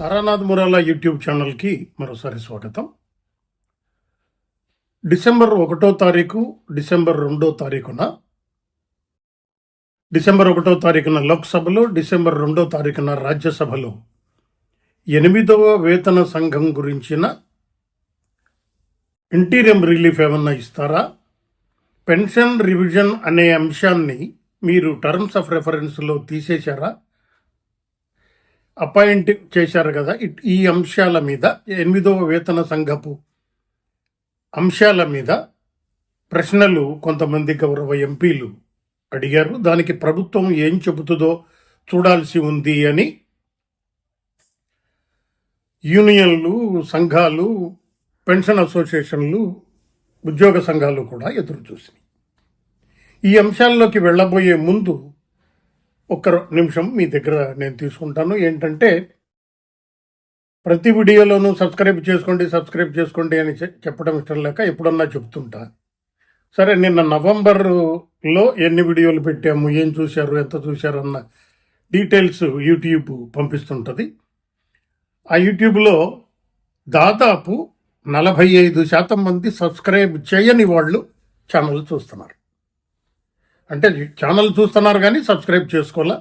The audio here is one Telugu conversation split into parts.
తారానాథ్ మురాలా యూట్యూబ్ ఛానల్కి మరోసారి స్వాగతం. డిసెంబర్ ఒకటో తారీఖు డిసెంబర్ రెండో తారీఖున డిసెంబర్ ఒకటో తారీఖున లోక్సభలో డిసెంబర్ రెండో తారీఖున రాజ్యసభలో ఎనిమిదవ వేతన సంఘం గురించిన ఇంటీరియం రిలీఫ్ ఏమన్నా ఇస్తారా? పెన్షన్ రివిజన్ అనే అంశాన్ని మీరు టర్మ్స్ ఆఫ్ రెఫరెన్స్లో తీసేశారా? అపాయింట్ చేశారు కదా. ఇట్- ఈ అంశాల మీద ఎనిమిదవ వేతన సంఘపు అంశాల మీద ప్రశ్నలు కొంతమంది గౌరవ ఎంపీలు అడిగారు. దానికి ప్రభుత్వం ఏం చెబుతుందో చూడాల్సి ఉంది అని యూనియన్లు సంఘాలు పెన్షన్ అసోసియేషన్లు ఉద్యోగ సంఘాలు కూడా ఎదురు చూసినాయి ఈ అంశాల్లోకి వెళ్ళబోయే ముందు ఒక్క నిమిషం మీ దగ్గర నేను తీసుకుంటాను. ఏంటంటే ప్రతి వీడియోలోనూ సబ్స్క్రైబ్ చేసుకోండి సబ్స్క్రైబ్ చేసుకోండి అని చెప్పడం ఇష్టం లేక ఎప్పుడన్నా చెప్తుంటా. సరే నిన్న నవంబర్లో ఎన్ని వీడియోలు పెట్టాము ఏం చూశారు ఎంత చూశారు అన్న డీటెయిల్స్ యూట్యూబ్ పంపిస్తుంటుంది. ఆ యూట్యూబ్లో దాదాపు నలభై ఐదు శాతం మంది సబ్స్క్రైబ్ చేయని వాళ్ళు ఛానల్ చూస్తున్నారు. అంటే ఛానల్ చూస్తున్నారు కానీ సబ్స్క్రైబ్ చేసుకోవాలా?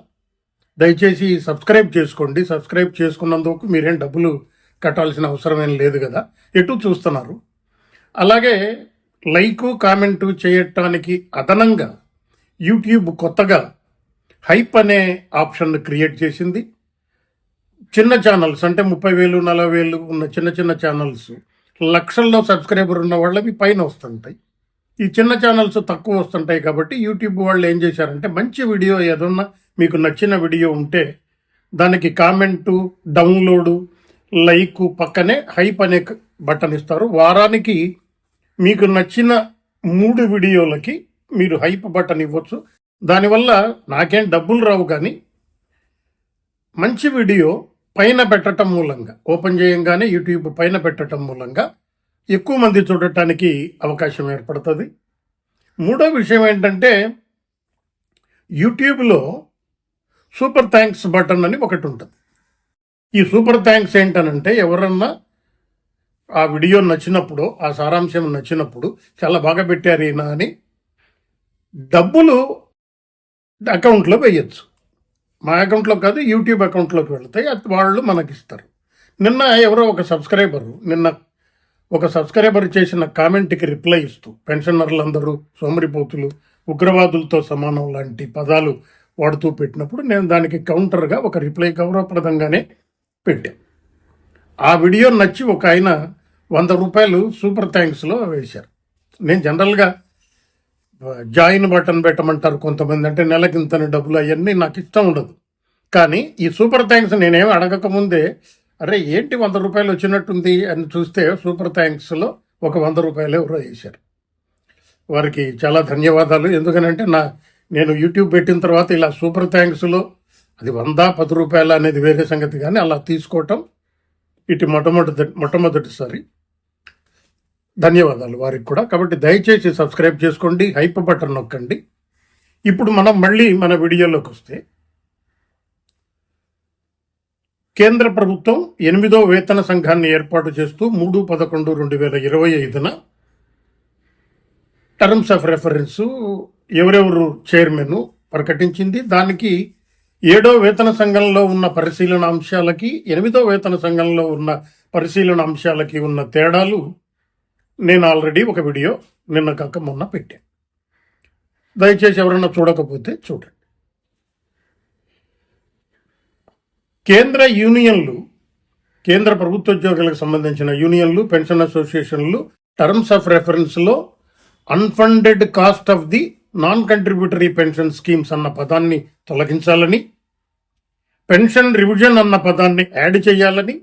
దయచేసి సబ్స్క్రైబ్ చేసుకోండి. సబ్స్క్రైబ్ చేసుకున్నందుకు మీరేం డబ్బులు కట్టాల్సిన అవసరం ఏం లేదు కదా. ఎటు చూస్తున్నారు? అలాగే లైకు కామెంట్ చేయటానికి అదనంగా యూట్యూబ్ కొత్తగా హైప్ అనే ఆప్షన్ క్రియేట్ చేసింది. చిన్న ఛానల్స్ అంటే ముప్పై వేలు నలభై వేలు ఉన్న చిన్న చిన్న ఛానల్స్ లక్షల్లో సబ్స్క్రైబర్ ఉన్న వాళ్ళవి పైన వస్తుంటాయి. ఈ చిన్న ఛానల్స్ తక్కువ వస్తుంటాయి కాబట్టి యూట్యూబ్ వాళ్ళు ఏం చేశారంటే మంచి వీడియో ఏదన్నా మీకు నచ్చిన వీడియో ఉంటే దానికి కామెంటు డౌన్లోడు లైక్ పక్కనే హైప్ అనే బటన్ ఇస్తారు. వారానికి మీకు నచ్చిన మూడు వీడియోలకి మీరు హైప్ బటన్ ఇవ్వచ్చు. దానివల్ల నాకేం డబ్బులు రావు కానీ మంచి వీడియో పైన పెట్టడం మూలంగా ఓపెన్ చేయంగానే యూట్యూబ్ పైన పెట్టడం మూలంగా ఎక్కువ మంది చూడటానికి అవకాశం ఏర్పడుతుంది. మూడో విషయం ఏంటంటే యూట్యూబ్లో సూపర్ థ్యాంక్స్ బటన్ అని ఒకటి ఉంటుంది. ఈ సూపర్ థ్యాంక్స్ ఏంటనంటే ఎవరన్నా ఆ వీడియో నచ్చినప్పుడు ఆ సారాంశం నచ్చినప్పుడు చాలా బాగా పెట్టారు ఈయన అని డబ్బులు అకౌంట్లో వేయచ్చు. మా అకౌంట్లో కాదు యూట్యూబ్ అకౌంట్లోకి వెళ్తాయి అది వాళ్ళు మనకి ఇస్తారు నిన్న ఎవరో ఒక సబ్స్క్రైబరు నిన్న ఒక సబ్స్క్రైబర్ చేసిన కామెంట్కి రిప్లై ఇస్తూ పెన్షనర్లందరూ సోమరిపోతులు ఉగ్రవాదులతో సమానం లాంటి పదాలు వాడుతూ పెట్టినప్పుడు నేను దానికి కౌంటర్గా ఒక రిప్లై గౌరవప్రదంగానే పెట్టాను ఆ వీడియో నచ్చి ఒక ఆయన వంద రూపాయలు సూపర్ థ్యాంక్స్లో వేశారు. నేను జనరల్గా జాయిన్ బటన్ పెట్టమంటారు కొంతమంది అంటే నెలకింతని డబ్బులు అవన్నీ నాకు ఇష్టం ఉండదు. కానీ ఈ సూపర్ థ్యాంక్స్ నేనేమి అడగకముందే అరే ఏంటి వంద రూపాయలు వచ్చినట్టుంది అని చూస్తే సూపర్ థ్యాంక్స్లో ఒక వంద రూపాయలు ఎవరో వేశారు వారికి చాలా ధన్యవాదాలు. ఎందుకనంటే నా నేను యూట్యూబ్ పెట్టిన తర్వాత ఇలా సూపర్ థ్యాంక్స్లో అది వంద పది రూపాయలు అనేది వేరే సంగతి కానీ అలా తీసుకోవటం ఇటు మొట్టమొదటి మొట్టమొదటిసారి. ధన్యవాదాలు వారికి కూడా. కాబట్టి దయచేసి సబ్స్క్రైబ్ చేసుకోండి హైప్ బటన్ నొక్కండి. ఇప్పుడు మనం మళ్ళీ మన వీడియోలోకి వస్తే కేంద్ర ప్రభుత్వం ఎనిమిదో వేతన సంఘాన్ని ఏర్పాటు చేస్తూ మూడు పదకొండు రెండు వేల ఇరవై ఐదున టర్మ్స్ ఆఫ్ రెఫరెన్స్ ఎవరెవరు చైర్మన్ ప్రకటించింది. దానికి ఏడో వేతన సంఘంలో ఉన్న పరిశీలన అంశాలకి ఎనిమిదో వేతన సంఘంలో ఉన్న పరిశీలన అంశాలకి ఉన్న తేడాలు నేను ఆల్రెడీ ఒక వీడియో నిన్న కాక మొన్న పెట్టాను దయచేసి ఎవరన్నా చూడకపోతే చూడండి. కేంద్ర యూనియన్లు కేంద్ర ప్రభుత్వ ఉద్యోగులకు సంబంధించిన యూనియన్లు పెన్షన్ అసోసియేషన్లు terms of రెఫరెన్స్లో unfunded cost of the non contributory pension schemes అన్న పదాన్ని తొలగించాలని పెన్షన్ రివిజన్ అన్న పదాన్ని యాడ్ చేయాలని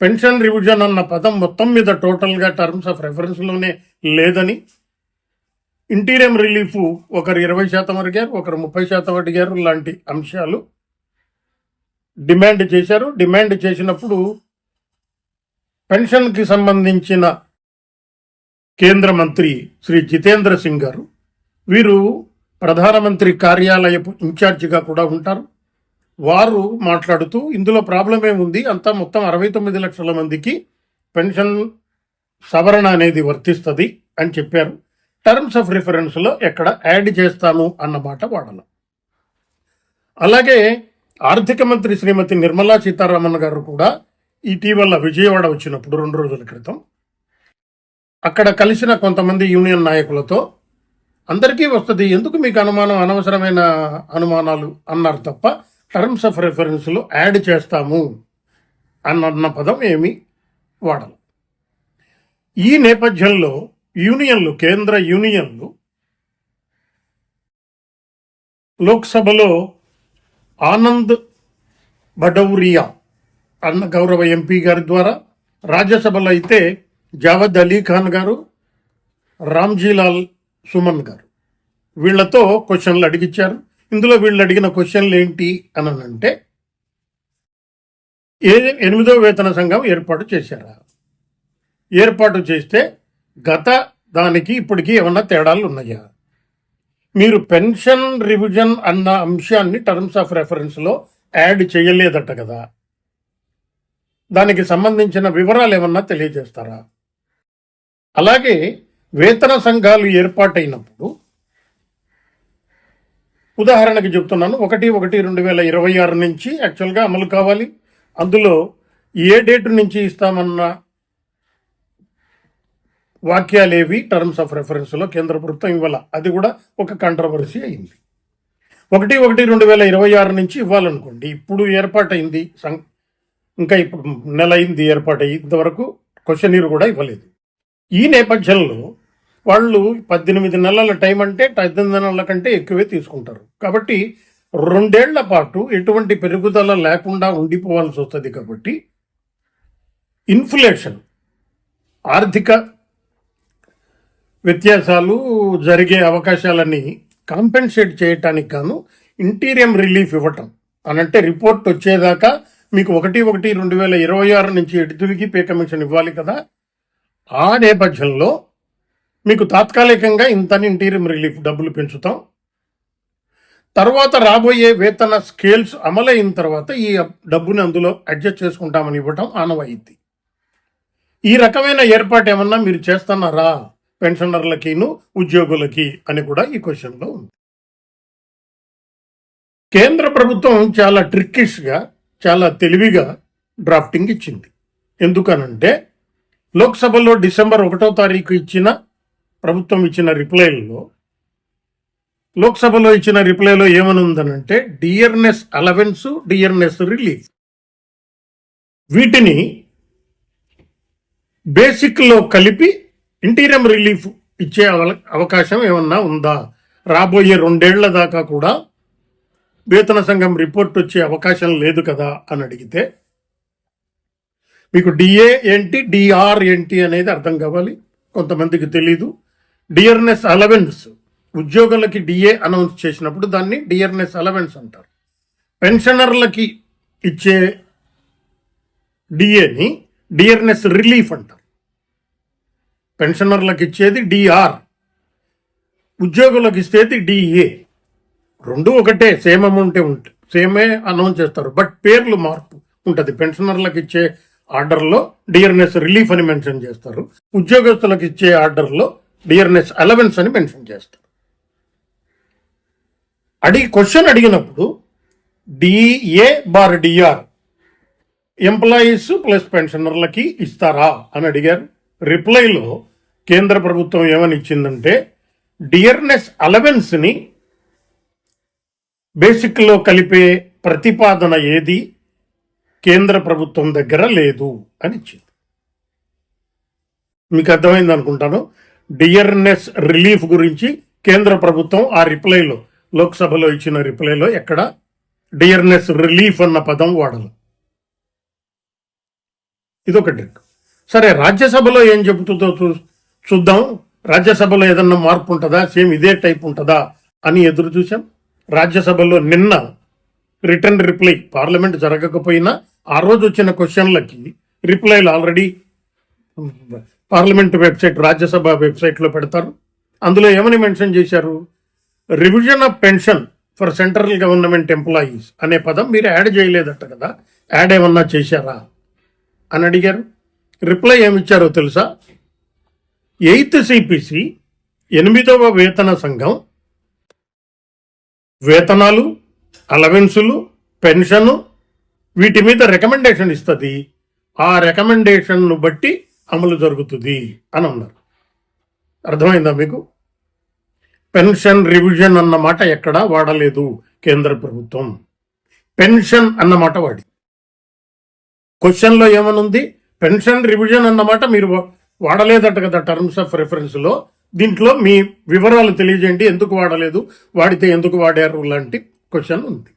పెన్షన్ రివిజన్ అన్న పదం మొత్తం మీద టోటల్గా టర్మ్స్ ఆఫ్ రెఫరెన్స్లోనే లేదని ఇంటీరియం రిలీఫ్ ఒకరు ఇరవై శాతం అడిగారు ఒకరు ముప్పై శాతం అడిగారు లాంటి అంశాలు. డిమాండ్ చేశారు. డిమాండ్ చేసినప్పుడు పెన్షన్కి సంబంధించిన కేంద్ర మంత్రి శ్రీ జితేంద్ర సింగ్ గారు వీరు ప్రధానమంత్రి కార్యాలయపు ఇన్ఛార్జిగా కూడా ఉంటారు. వారు మాట్లాడుతూ ఇందులో ప్రాబ్లం ఏముంది? అంతా మొత్తం అరవై తొమ్మిది లక్షల మందికి పెన్షన్ సవరణ అనేది వర్తిస్తుంది అని చెప్పారు. టర్మ్స్ ఆఫ్ రిఫరెన్స్లో ఎక్కడ యాడ్ చేస్తాను అన్నమాట వాడను. అలాగే ఆర్థిక మంత్రి శ్రీమతి నిర్మలా సీతారామన్ గారు కూడా ఇటీవల విజయవాడ వచ్చినప్పుడు రెండు రోజుల క్రితం అక్కడ కలిసిన కొంతమంది యూనియన్ నాయకులతో అందరికీ వస్తుంది ఎందుకు మీకు అనుమానం అనవసరమైన అనుమానాలు? అన్నారు తప్ప టర్మ్స్ ఆఫ్ రెఫరెన్స్లో యాడ్ చేస్తాము అన్న పదం ఏమి వాడరు ఈ నేపథ్యంలో యూనియన్లు కేంద్ర యూనియన్లు లోక్సభలో ఆనంద్ బడౌరియా అన్న గౌరవ ఎంపీ గారి ద్వారా రాజ్యసభలో అయితే జావద్ అలీ ఖాన్ గారు రామ్జీలాల్ సుమన్ గారు. వీళ్ళతో క్వశ్చన్లు అడిగిచ్చారు. ఇందులో వీళ్ళు అడిగిన క్వశ్చన్లు ఏంటి అని అంటే ఏ ఎనిమిదో వేతన సంఘం ఏర్పాటు చేశారా? ఏర్పాటు చేస్తే గత దానికి ఇప్పటికి ఏమన్నా తేడాలు ఉన్నాయా? మీరు పెన్షన్ రివిజన్ అన్న అంశాన్ని టర్మ్స్ ఆఫ్ రెఫరెన్స్లో యాడ్ చేయలేదట కదా. దానికి సంబంధించిన వివరాలు ఏమన్నా తెలియజేస్తారా? అలాగే వేతన సంఘాలు ఏర్పాటైనప్పుడు ఉదాహరణకి చెప్తున్నాను ఒకటి ఒకటి రెండు వేల ఇరవై ఆరు నుంచి యాక్చువల్గా అమలు కావాలి. అందులో ఏ డేట్ నుంచి ఇస్తామన్న వాక్యాలేవి టర్మ్స్ ఆఫ్ రెఫరెన్స్లో కేంద్ర ప్రభుత్వం ఇవ్వాల. అది కూడా ఒక కంట్రవర్సీ అయింది. ఒకటి ఒకటి రెండు వేల ఇరవై ఆరు నుంచి ఇవ్వాలనుకోండి. ఇప్పుడు ఏర్పాటైంది. సం ఇంకా ఇప్పుడు నెల అయింది ఏర్పాటు ఇంతవరకు క్వశ్చనీర్ కూడా ఇవ్వలేదు. ఈ నేపథ్యంలో వాళ్ళు పద్దెనిమిది నెలల టైం అంటే పద్దెనిమిది నెలల కంటే ఎక్కువే తీసుకుంటారు. కాబట్టి రెండేళ్ళ పాటు ఎటువంటి పెరుగుదల లేకుండా ఉండిపోవాల్సి వస్తుంది కాబట్టి ఇన్ఫ్లేషన్ ఆర్థిక వ్యత్యాసాలు జరిగే అవకాశాలని కాంపెన్సేట్ చేయటానికి గాను ఇంటీరియం రిలీఫ్ ఇవ్వటం. అనంటే రిపోర్ట్ వచ్చేదాకా మీకు ఒకటి ఒకటి రెండు వేల ఇరవై ఆరు నుంచి ఎటుదిరిగి పే కమిషన్ ఇవ్వాలి కదా? ఆ నేపథ్యంలో మీకు తాత్కాలికంగా ఇంతని ఇంటీరియం రిలీఫ్ డబ్బులు పెంచుతాం. తర్వాత రాబోయే వేతన స్కేల్స్ అమలైన తర్వాత ఈ డబ్బుని అందులో అడ్జస్ట్ చేసుకుంటామని ఇవ్వటం ఆనవాయితీ. ఈ రకమైన ఏర్పాటు ఏమన్నా మీరు చేస్తున్నారా? పెన్షనర్లకిను ఉద్యోగులకి అని కూడా ఈ క్వశ్చన్లో ఉంది. కేంద్ర ప్రభుత్వం చాలా ట్రిక్కిష్గా చాలా తెలివిగా డ్రాఫ్టింగ్ ఇచ్చింది. ఎందుకనంటే లోక్సభలో డిసెంబర్ ఒకటో తారీఖు ఇచ్చిన ప్రభుత్వం ఇచ్చిన రిప్లైల్లో లోక్సభలో ఇచ్చిన రిప్లైలో ఏమని ఉందనంటే డియర్నెస్ అలవెన్స్ డియర్నెస్ రిలీఫ్. వీటిని బేసిక్లో కలిపి ఇంటీరియం రిలీఫ్ ఇచ్చే అవ- అవకాశం ఏమన్నా ఉందా? రాబోయే రెండేళ్ళ దాకా కూడా వేతన సంఘం రిపోర్ట్ వచ్చే అవకాశం లేదు కదా అని అడిగితే మీకు డిఏ ఏంటి డిఆర్ ఏంటి అనేది అర్థం కావాలి. కొంతమందికి తెలీదు. డియర్నెస్ అలవెన్స్ ఉద్యోగులకి డిఏ అనౌన్స్ చేసినప్పుడు దాన్ని డియర్నెస్ అలవెన్స్ అంటారు. పెన్షనర్లకి ఇచ్చే డిఏని డియర్నెస్ రిలీఫ్ అంటారు. పెన్షనర్లకు ఇచ్చేది డిఆర్ ఉద్యోగులకు ఇచ్చేది డిఏ. రెండు ఒకటే సేమ్ అమౌంటే ఉంటే సేమే అనౌన్స్ చేస్తారు. బట్ పేర్లు మార్పు ఉంటుంది. పెన్షనర్లకు ఇచ్చే ఆర్డర్లో డియర్నెస్ రిలీఫ్ అని మెన్షన్ చేస్తారు. ఉద్యోగస్తులకు ఇచ్చే ఆర్డర్లో డియర్నెస్ అలవెన్స్ అని మెన్షన్ చేస్తారు. అడిగి క్వశ్చన్ అడిగినప్పుడు DA bar DR employees plus పెన్షనర్లకి ఇస్తారా అని అడిగారు. రిప్లైలో కేంద్ర ప్రభుత్వం ఏమని ఇచ్చిందంటే డియర్నెస్ అలవెన్స్ని బేసిక్లో కలిపే ప్రతిపాదన ఏది? కేంద్ర ప్రభుత్వం దగ్గర లేదు అని ఇచ్చింది మీకు అర్థమైంది అనుకుంటాను. డియర్నెస్ రిలీఫ్ గురించి కేంద్ర ప్రభుత్వం ఆ రిప్లైలో లోక్సభలో ఇచ్చిన రిప్లైలో ఎక్కడ? డియర్నెస్ రిలీఫ్ అన్న పదం వాడదు ఇదొకటి సరే రాజ్యసభలో ఏం చెబుతుందో చూ చూద్దాం. రాజ్యసభలో ఏదన్నా మార్పు ఉంటుందా? సేమ్ ఇదే టైప్ ఉంటుందా? అని ఎదురు చూసాం రాజ్యసభలో నిన్న రిటర్న్ రిప్లై పార్లమెంట్ జరగకపోయినా ఆ రోజు వచ్చిన క్వశ్చన్లకి రిప్లైలు ఆల్రెడీ పార్లమెంట్ వెబ్సైట్ రాజ్యసభ వెబ్సైట్లో పెడతారు. అందులో ఏమని మెన్షన్ చేశారు? Revision of pension for central government employees అనే పదం మీరు యాడ్ చేయలేదట కదా. యాడ్ ఏమన్నా చేశారా? అని అడిగారు. రిప్లై ఏమిచ్చారో తెలుసా? ఎయిత్ సిపిసి ఎనిమిదవ వేతన సంఘం వేతనాలు అలవెన్సులు పెన్షను వీటి మీద రికమెండేషన్ ఇస్తుంది. ఆ రికమెండేషన్ను బట్టి అమలు జరుగుతుంది అని అన్నారు. అర్థమైందా మీకు? పెన్షన్ రివిజన్ అన్నమాట ఎక్కడా వాడలేదు కేంద్ర ప్రభుత్వం. పెన్షన్ అన్న మాట వాడి. క్వశ్చన్లో ఏమనుంది? పెన్షన్ రివిజన్ అన్నమాట మీరు వాడలేదట కదా టర్మ్స్ ఆఫ్ రెఫరెన్స్లో దీంట్లో మీ వివరాలు తెలియజేయండి. ఎందుకు వాడలేదు? వాడితే ఎందుకు వాడారు? లాంటి క్వశ్చన్ ఉంది.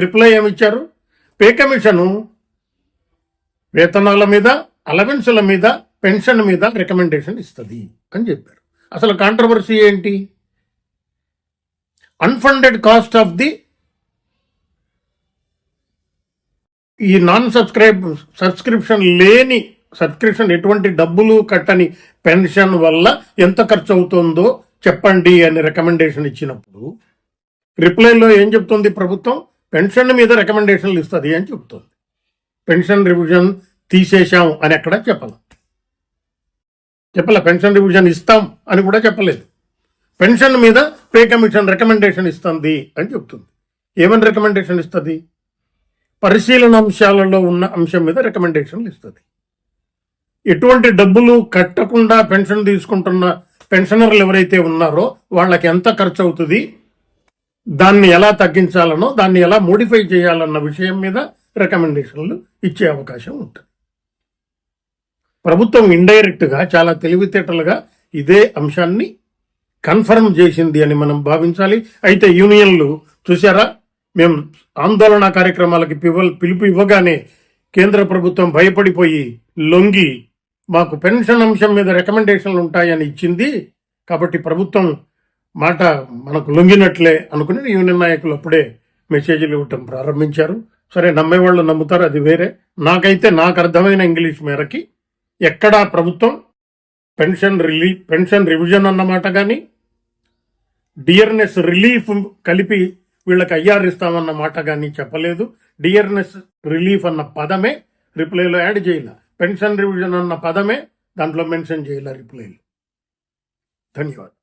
రిప్లై ఏమిచ్చారు? పే కమిషను వేతనాల మీద అలవెన్సుల మీద పెన్షన్ మీద రికమెండేషన్ ఇస్తుంది అని చెప్పారు. అసలు కాంట్రవర్సీ ఏంటి? అన్ఫండెడ్ కాస్ట్ ఆఫ్ ది ఈ నాన్ సబ్స్క్రైబ్ సబ్స్క్రిప్షన్ లేని సబ్స్క్రిప్షన్ ఎటువంటి డబ్బులు కట్టని పెన్షన్ వల్ల ఎంత ఖర్చు అవుతుందో చెప్పండి అని రికమెండేషన్ ఇచ్చినప్పుడు రిప్లైలో ఏం చెప్తుంది ప్రభుత్వం? పెన్షన్ మీద రికమెండేషన్లు ఇస్తుంది అని చెప్తుంది. పెన్షన్ రివిజన్ తీసేశాం అని ఎక్కడ చెప్పాల? చెప్పలే? పెన్షన్ రివిజన్ ఇస్తాం అని కూడా చెప్పలేదు. పెన్షన్ మీద పే కమిషన్ రికమెండేషన్ ఇస్తుంది అని చెప్తుంది. ఏమని రికమెండేషన్ ఇస్తుంది? పరిశీలన అంశాలలో ఉన్న అంశం మీద రికమెండేషన్లు ఇస్తుంది. ఎటువంటి డబ్బులు కట్టకుండా పెన్షన్ తీసుకుంటున్న పెన్షనర్లు ఎవరైతే ఉన్నారో వాళ్ళకి ఎంత ఖర్చు అవుతుంది దాన్ని ఎలా తగ్గించాలనో దాన్ని ఎలా మోడిఫై చేయాలన్న విషయం మీద రికమెండేషన్లు ఇచ్చే అవకాశం ఉంటుంది. ప్రభుత్వం ఇండైరెక్ట్గా చాలా తెలివితేటలుగా ఇదే అంశాన్ని కన్ఫర్మ్ చేసింది అని మనం భావించాలి. అయితే యూనియన్లు చూసారా మేము ఆందోళన కార్యక్రమాలకి పివ పిలుపు ఇవ్వగానే కేంద్ర ప్రభుత్వం భయపడిపోయి లొంగి మాకు పెన్షన్ అంశం మీద రికమెండేషన్లు ఉంటాయని ఇచ్చింది. కాబట్టి ప్రభుత్వం మాట మనకు లొంగినట్లే అనుకుని యూనియన్ నాయకులు అప్పుడే మెసేజ్లు ఇవ్వటం ప్రారంభించారు. సరే నమ్మేవాళ్ళు నమ్ముతారు అది వేరే. నాకైతే నాకు అర్థమైన ఇంగ్లీష్ మేరకి ఎక్కడా ప్రభుత్వం పెన్షన్ రిలీఫ్ పెన్షన్ రివిజన్ అన్నమాట కానీ డియర్నెస్ రిలీఫ్ కలిపి వీళ్ళకి ఐఆర్ ఇస్తామన్న మాట కానీ చెప్పలేదు. డియర్నెస్ రిలీఫ్ అన్న పదమే రిప్లైలో యాడ్ చేయాల పెన్షన్ రివిజన్ అన్న పదమే దాంట్లో మెన్షన్ చేయాల రిప్లైలో? ధన్యవాదాలు.